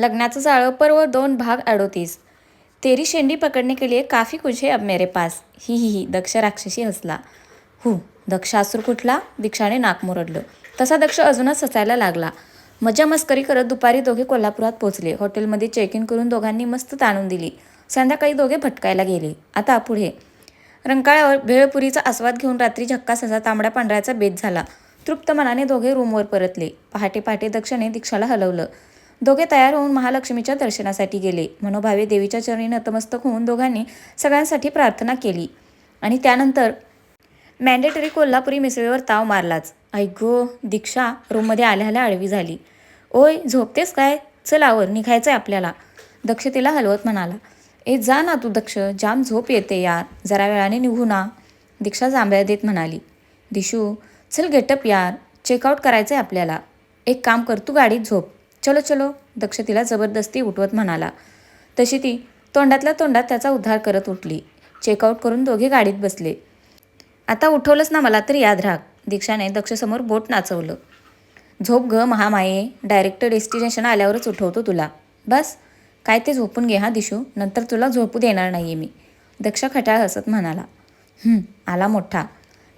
लग्नाचं जाळं पर्व दोन भाग अडोतीस. तेरी शेंडी पकडणे के लिए काफी कुछ है अब मेरे पास. ही ही ही दक्ष राक्षसी हसला. हु दक्ष कुठला? दीक्षाने नाक मुरडलं. तसा दक्ष अजूनच हसायला लागला. मजा मस्करी करत दुपारी दोघे कोल्हापुरात पोचले हॉटेलमध्ये चेक इन करून दोघांनी मस्त ताणून दिली. संध्याकाळी दोघे भटकायला गेले. आता पुढे. रंकाळ्यावर भेळपुरीचा आस्वाद घेऊन रात्री झक्कास तांबड्या पांढऱ्याचा बेत झाला. तृप्त मनाने दोघे रूमवर परतले. पहाटे पहाटे दक्षने दीक्षाला हलवलं. दोघे तयार होऊन महालक्ष्मीच्या दर्शनासाठी गेले. मनोभावे देवीच्या चरणी नतमस्तक होऊन दोघांनी सगळ्यांसाठी प्रार्थना केली. आणि त्यानंतर मॅन्डेटरी कोल्हापुरी मिसळीवर ताव मारलाच. ऐगो दीक्षा रूममध्ये आल्या आल्या आडवी झाली. ओय झोपतेस काय? चल आवर निघायचं आहे आपल्याला. दक्ष तिला हलवत म्हणाला. ए जा ना तू दक्ष जाम झोप येते यार जरा वेळाने निघू ना. दीक्षा जांभळ्या देत म्हणाली. दिशू चल गेटअप यार चेकआउट करायचं आहे आपल्याला. एक काम कर तू गाडीत झोप. चलो चलो दक्ष तिला जबरदस्ती उठवत म्हणाला. तशी ती तोंडातल्या तोंडात त्याचा उद्धार करत उठली. चेकआउट करून दोघे गाडीत बसले. आता उठवलंच ना मला तर याद राख दीक्षाने दक्षसमोर बोट नाचवलं. झोप ग महामाये. डायरेक्ट डेस्टिनेशन आल्यावरच उठवतो तुला. बस. काय ते झोपून घे हा दिशू. नंतर तुला झोपू देणार नाही आहे मी. दक्ष खटाळ हसत म्हणाला. आला मोठा.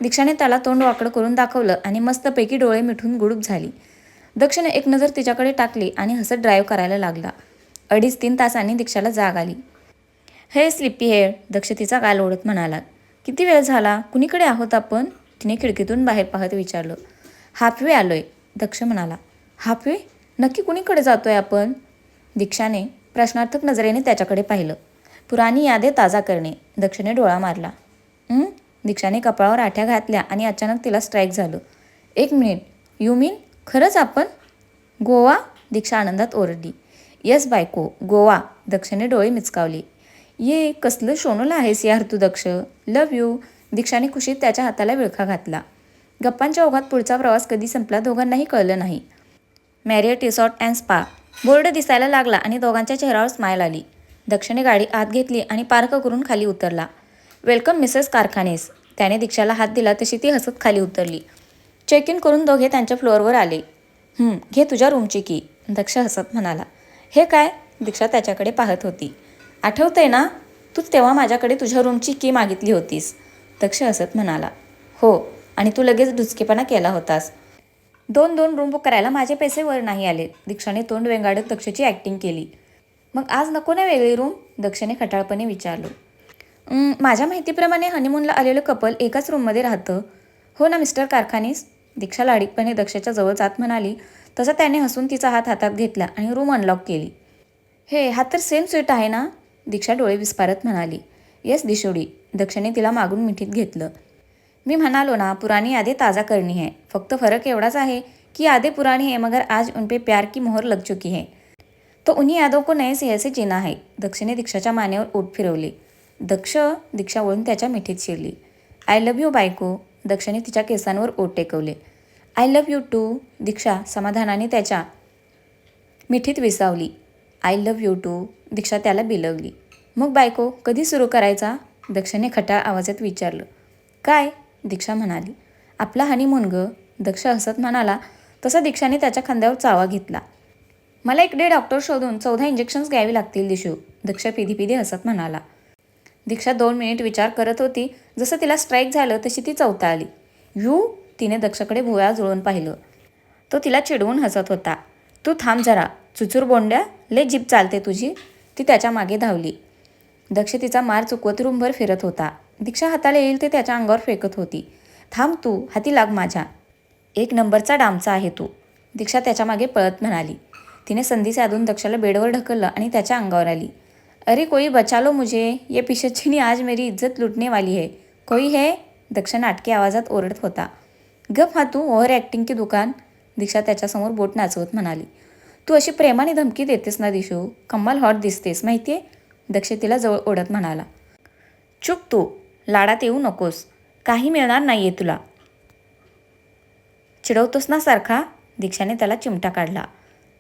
दीक्षाने त्याला तोंड वाकडं करून दाखवलं आणि मस्तपैकी डोळे मिठून गुडूप झाली. दक्षने एक नजर तिच्याकडे टाकली आणि हसत ड्राईव्ह करायला लागला. अडीच तीन तासांनी दीक्षाला जाग आली. हे स्लिपी हेड दक्ष तिचा गाल ओढत म्हणाला. किती वेळ झाला? कुणीकडे आहोत आपण? तिने खिडकीतून बाहेर पाहत विचारलं. हाफवे आलोय दक्ष म्हणाला. हाफवे? नक्की कुणीकडे जातोय आपण? दीक्षाने प्रश्नार्थक नजरेने त्याच्याकडे पाहिलं. पुराणी यादे ताजा करणे दक्षने डोळा मारला. दीक्षाने कपाळावर आठ्या घातल्या आणि अचानक तिला स्ट्राईक झालं. एक मिनिट. यू मीन खरंच आपण गोवा दीक्षा आनंदात ओरडली. यस बायको गोवा दक्षने डोळे मिचकावले. ये कसलं शोनूला आहेस यार तू दक्ष. लव यू दीक्षाने खुशीत त्याच्या हाताला विळखा घातला. गप्पांच्या ओघात पुढचा प्रवास कधी संपला दोघांनाही कळलं नाही. Marriott resort and spa board दिसायला लागला आणि दोघांच्या चेहऱ्यावर स्माईल आली. दक्षने गाडी आत घेतली आणि पार्क करून खाली उतरला. वेलकम मिसेस कारखानेस त्याने दीक्षाला हात दिला तशी ती हसत खाली उतरली. चेक इन करून दोघे त्यांच्या फ्लोअरवर आले. घे तुझ्या रूमची की दक्ष हसत म्हणाला. हे काय? दीक्षा त्याच्याकडे पाहत होती. आठवतंय ना? तू तेव्हा माझ्याकडे तुझ्या रूमची की मागितली होतीस दक्ष हसत म्हणाला. हो आणि तू लगेच डुचकेपणा केला होतास. दोन दोन रूम बुक करायला माझे पैसे वर नाही आले दीक्षाने तोंड वेंगाडत दक्षची ॲक्टिंग केली. मग आज नको ना वेगळी रूम दक्षने खटाळपणे विचारलं. माझ्या माहितीप्रमाणे हनीमूनला आलेलं कपल एकाच रूममध्ये राहतं. हो ना मिस्टर कारखानीस? दीक्षा लाडीकपणे दक्षेच्या जवळ जात म्हणाली तसा त्याने हसून तिचा हात हातात घेतला आणि रूम अनलॉक केली. हे हा तर सेम स्वीट आहे ना? दीक्षा डोळे विस्पारत म्हणाली. येस दिशोडी दक्षने तिला मागून मिठीत घेतलं. मी म्हणालो ना पुरानी यादे ताज़ा करणी है फक्त फरक एवढाच आहे की यादें पुरानी है मगर आज उनपे प्यार की मोहर लग चुकी है. तो उन्हीं यादों को नए सिंह से जीना है दक्षने दीक्षाच्या मानेवर ओट फिरवली. दक्ष दीक्षा वळून त्याच्या मिठीत शिरली. आय लव्ह यू बायको. दक्षने तिच्या केसांवर ओट टेकवले I love you too. Diksha समाधानाने त्याच्या मिठीत विसावली. I love you too. Diksha त्याला बिलवली. मग बायको कधी सुरू करायचा? दक्षने खटाळ आवाजात विचारलं. काय? दीक्षा म्हणाली. आपला हनीमून ग. दक्ष हसत म्हणाला. तसा दीक्षाने त्याच्या खांद्यावर चावा घेतला. मला इकडे डॉक्टर शोधून चौदा इंजेक्शन्स घ्यावी लागतील दिशू. दक्ष पिधी पिधी हसत म्हणाला. दीक्षा दोन मिनिट विचार करत होती. जसं तिला स्ट्राईक झालं तशी ती चौथा आली. यू तिने दक्षकडे भुया जुळून पाहिलं. तो तिला चिडवून हसत होता. तू थांब जरा. चुचूर बोंड्या ले जीप चालते तुझी. ती त्याच्यामागे धावली. दक्ष तिचा मार चुकवत रूमभर फिरत होता. दीक्षा हाताला येईल ते त्याच्या अंगावर फेकत होती. थांब तू हाती लाग माझ्या. एक नंबरचा डामचा आहे तू. दीक्षा त्याच्यामागे पळत म्हणाली. तिने संधी साधून दक्षाला बेडवर ढकललं आणि त्याच्या अंगावर आली. अरे कोई बचा लो मुझे ये पिशच्चीनी आज मेरी इज्जत लुटने वाली है। कोई है? दक्ष नाटकी आवाजात ओरडत होता। गप हा तू ओव्हर ॲक्टिंग की दुकान? दीक्षा त्याच्यासमोर बोट नाचवत म्हणाली। तू अशी प्रेमाने धमकी देतेस ना दिशू? कम्माल हॉट दिसतेस माहितीये? दक्ष तिला जवळ ओढत म्हणाला। चुप तू लाडात येऊ नकोस. काही मिळणार नाही आहे तुला. चिडवतोस ना सारखा? दीक्षाने त्याला चिमटा काढला.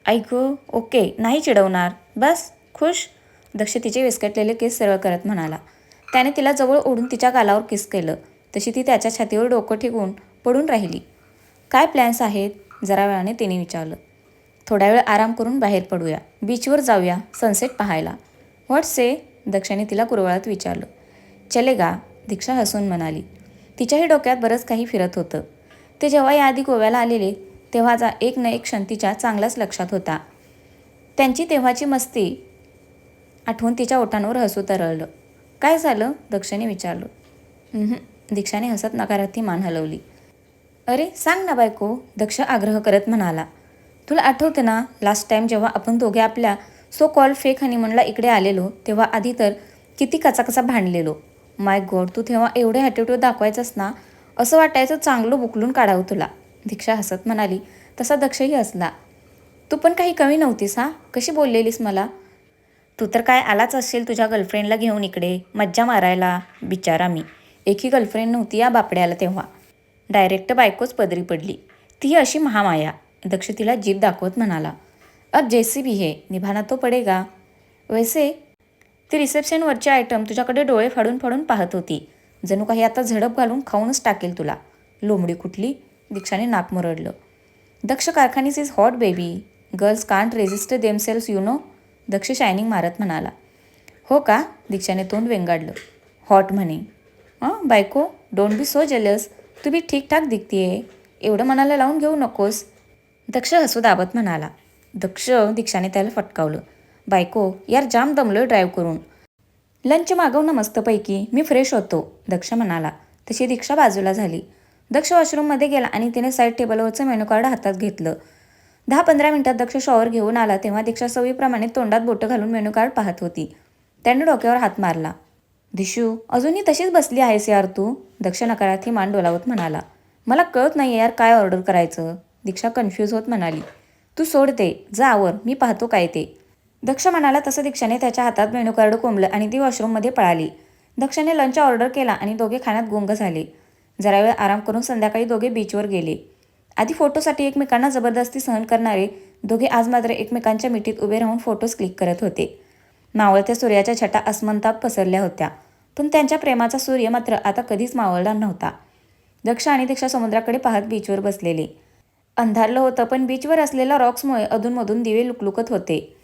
ऐकू ओके नाही चिडवणार. बस खुश? दक्ष तिचे विस्कटलेले केस सरळ करत म्हणाला. त्याने तिला जवळ ओढून तिच्या गालावर किस केलं. तशी ती त्याच्या छातीवर डोकं ठेवून पडून राहिली. काय प्लॅन्स आहेत? जरा वेळाने तिने विचारलं. थोडा वेळ आराम करून बाहेर पडूया. बीचवर जाऊया. सनसेट पाहायला. व्हॉट्स ए दक्षाने तिला कुरवळात विचारलं. चलेगा दीक्षा हसून म्हणाली. तिच्याही डोक्यात बरंच काही फिरत होतं. ते जेव्हा याआधी गोव्याला आलेले तेव्हाचा एक न एक क्षण तिच्या चांगलाच लक्षात होता. त्यांची तेव्हाची मस्ती आठवून तिच्या ओठांवर हसू तरळलं. काय झालं? दक्षाने विचारलं. दीक्षाने हसत नकारात ती मान हलवली. अरे सांग ना बायको दक्ष आग्रह करत म्हणाला. तुला आठवतं ना लास्ट टाईम जेव्हा आपण दोघे आपल्या सो कॉल फेक हनीमूनला इकडे आलेलो तेव्हा आधी तर किती कचाकचा भांडलेलो. माय गॉड तू तेव्हा एवढे ॲटिट्यूड दाखवायचंस ना असं वाटायचं चांगलं बुकलून काढावं तुला. दीक्षा हसत म्हणाली. तसा दक्षही हसला. तू पण काही कमी नव्हतीस हा? कशी बोललेलीस मला? तू तर काय आलाच असेल तुझ्या गर्लफ्रेंडला घेऊन इकडे मज्जा मारायला बिचारा मी. एकही गर्लफ्रेंड नव्हती या बापड्याला तेव्हा. डायरेक्ट बायकोच पदरी पडली. ती अशी महामाया. दक्ष तिला जीभ दाखवत म्हणाला अब जैसे भी हे निभाना तो पडेगा. वैसे ती रिसेप्शनवरची आयटम तुझ्याकडे डोळे फाडून फाडून पाहत होती. जणू काही आता झडप घालून खाऊनच टाकेल तुला. लोंबडी कुठली? दीक्षाने नाक मुरडलं. Daksh Karkhanis is hot baby girls can't resist themselves you know Daksh shining मारत म्हणाला. हो का? दीक्षाने तोंड वेंगाडलं. हॉट म्हणे. हां बायको डोंट बी सो जेलस तू बी ठीकठाक दिखतीये. एवढं मनाला लावून घेऊ नकोस. दक्ष हसू दाबत म्हणाला. दक्ष दीक्षाने त्याला फटकावलं. बायको यार जाम दमलोय ड्राईव्ह करून. लंच मागव ना मस्तपैकी. मी फ्रेश होतो. दक्ष म्हणाला. तशी दीक्षा बाजूला झाली. दक्ष वॉशरूममध्ये गेला आणि तिने साईड टेबलवरचं मेनू कार्ड हातात घेतलं. दहा पंधरा मिनिटात दक्ष शॉवर घेऊन आला तेव्हा दीक्षा सवयीप्रमाणे तोंडात बोटं घालून मेनू कार्ड पाहत होती. त्याने डोक्यावर हात मारला. दिशू अजूनही तशीच बसली आहेस यार तू? दक्ष नकारार्थी मान डोलावत म्हणाला. मला कळत नाही यार काय ऑर्डर करायचं. दीक्षा कन्फ्यूज होत म्हणाली. तू सोड ते. जा आवर. मी पाहतो काय ते. दक्ष म्हणाला तसं दीक्षाने त्याच्या हातात मेनू कार्ड कोंबलं आणि ती वॉशरूममध्ये पळाली. दक्षाने लंच ऑर्डर केला आणि दोघे खाण्यात गुंग झाले. जरा वेळ आराम करून संध्याकाळी दोघे बीचवर गेले. आधी फोटोसाठी एकमेकांना जबरदस्ती सहन करणारे दोघे आज मात्र एकमेकांच्या मिठीत उभे राहून फोटोज क्लिक करत होते. मावळत्या सूर्याच्या छटा अस्मंताप पसरल्या होत्या. पण त्यांच्या प्रेमाचा सूर्य मात्र आता कधीच मावळला नव्हता. दक्ष आणि दीक्षा समुद्राकडे पाहत बीचवर बसलेले. अंधारलं होतं पण बीचवर असलेल्या रॉक्समुळे अधूनमधून दिवे लुकलुकत होते.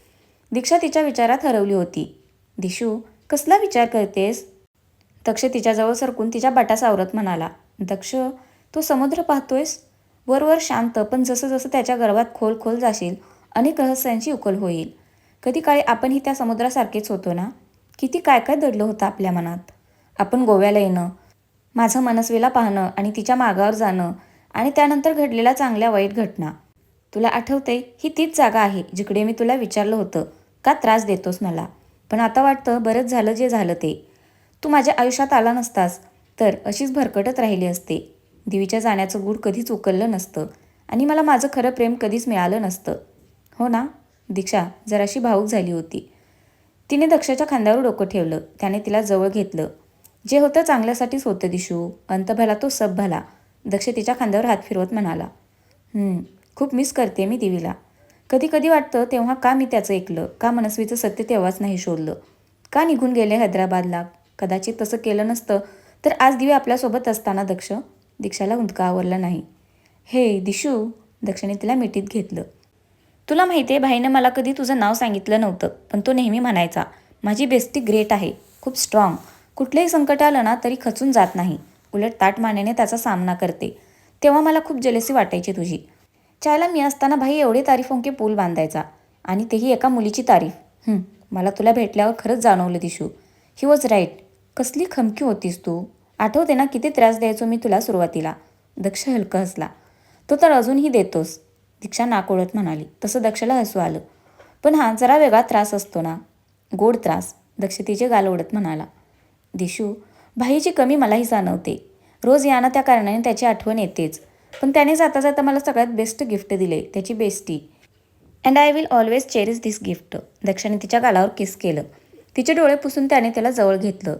दीक्षा तिच्या विचारात हरवली होती. दिशू कसला विचार करतेस? दक्ष तिच्याजवळ सरकून तिच्या बाटा सावरत म्हणाला. दक्ष तू समुद्र पाहतोयस? वरवर शांत पण जसं जसं त्याच्या गर्भात खोल खोल जाशील अनेक रहस्यांची उकल होईल. कधी काळी आपणही त्या समुद्रासारखेच होतो ना? किती काय काय दडलं होतं आपल्या मनात. आपण गोव्याला येणं माझं मनस्वीला पाहणं आणि तिच्या मागावर जाणं आणि त्यानंतर घडलेल्या चांगल्या वाईट घटना. तुला आठवते ही तीच जागा आहे जिकडे मी तुला विचारलं होतं का त्रास देतोस मला? पण आता वाटतं बरंच झालं जे झालं ते. तू माझ्या आयुष्यात आला नसतास तर अशीच भरकटत राहिली असते. देवीच्या जाण्याचं गूढ कधीच उकललं नसतं आणि मला माझं खरं प्रेम कधीच मिळालं नसतं. हो ना? दीक्षा जराशी भावूक झाली होती. तिने दक्षाच्या खांद्यावर डोकं ठेवलं. त्याने तिला जवळ घेतलं. जे होतं चांगल्यासाठीच होतं दिशू. अंत भला तो सब भला. दक्ष तिच्या खांद्यावर हात फिरवत म्हणाला. खूप मिस करते मी देवीला. कधी कधी वाटतं तेव्हा का मी त्याचं ऐकलं? का मनस्वीचं सत्य तेव्हाच नाही शोधलं? का निघून गेले हैदराबादला? कदाचित तसं केलं नसतं. तर आज दिवे आपल्यासोबत असताना दक्ष? दीक्षाला उंदका आवरला नाही. हे दिशू दक्षिणे तिला मिठीत घेतलं. तुला माहिती आहे भाईनं मला कधी तुझं नाव सांगितलं नव्हतं पण तो नेहमी म्हणायचा माझी बेस्टी ग्रेट आहे खूप स्ट्रॉंग. कुठलंही संकट आलं ना तरी खचून जात नाही. उलट ताट मानेने त्याचा सामना करते. तेव्हा मला खूप जलसी वाटायची तुझी. चायला मी असताना भाई एवढे तारीफ होंके पूल बांधायचा. आणि तेही एका मुलीची तारीफ. मला तुला भेटल्यावर खरंच जाणवलं दिशू. ही वॉज राईट कसली खमकी होतीस तू. आठवते ना किती त्रास द्यायचो मी तुला सुरुवातीला. दक्ष हलकं हसला. तो तर अजूनही देतोस दीक्षा नाकोळत म्हणाली. तसं दक्षला हसू आलं. पण हा जरा वेगळा त्रास असतो ना. गोड त्रास दक्ष तिचे गाल ओढत म्हणाला. दिशू भाईची कमी मलाही जाणवते. रोज यानं त्या कारणाने त्याची आठवण येतेच. पण त्याने जाता जाता मला सगळ्यात बेस्ट गिफ्ट दिले त्याची bestie. And I will always cherish this gift. दक्षाने तिच्या गालावर किस केलं. तिचे डोळे पुसून त्याने त्याला जवळ घेतलं.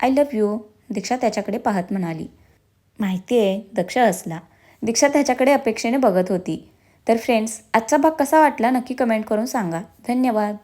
I love you. दीक्षा त्याच्याकडे पाहत म्हणाली. माहिती आहे दक्ष हसला दीक्षा त्याच्याकडे अपेक्षेने बघत होती. तर फ्रेंड्स आजचा भाग कसा वाटला नक्की कमेंट करून सांगा. धन्यवाद.